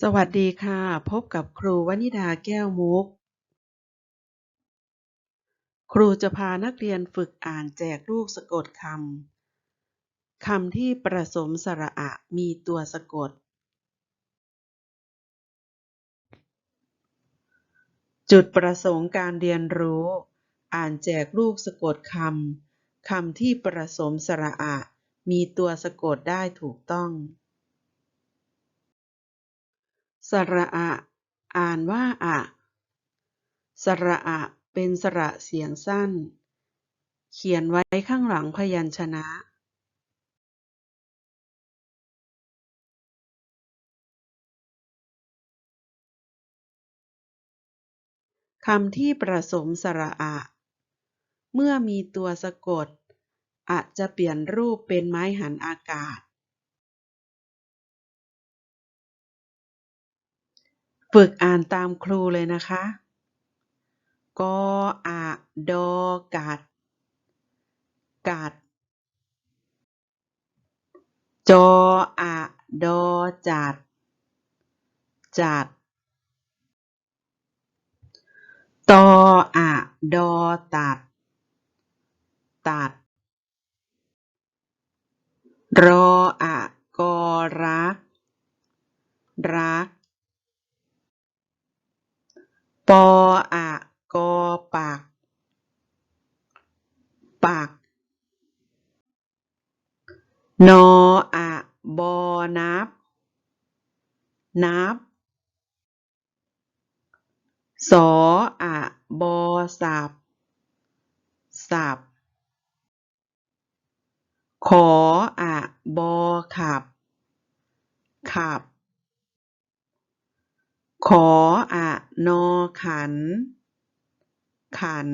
สวัสดีค่ะ พบกับครูวนิดาแก้วมุก ครูจะพานักเรียนฝึกอ่านแจกลูกสะกดคำคำที่ประสมสระอะมีตัวสะกด จุดประสงค์การเรียนรู้ อ่านแจกลูกสะกดคำคำที่ประสมสระอะมีตัวสะกดได้ถูกต้อง สระอะ อ่านว่าอะ สระอะ เป็นสระเสียงสั้น เขียนไว้ข้างหลังพยัญชนะคำที่ประสมสระอะ เมื่อมีตัวสะกดอะจะเปลี่ยนรูปเป็นไม้หันอากาศ ฝึกอ่านตามครูเลยนะคะ กออะดอกัด กัด จออะดอจัด จัด ตออะดอตัด ตัด รออะกอรัก รัก ป ออะกอปักปักนออะบอนับ นับ สออะบอสับ สับ ขออะบอขับ ขับ ขออะนอขัน ขัน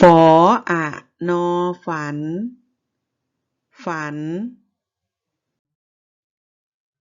ฝออะนอฝัน ฝัน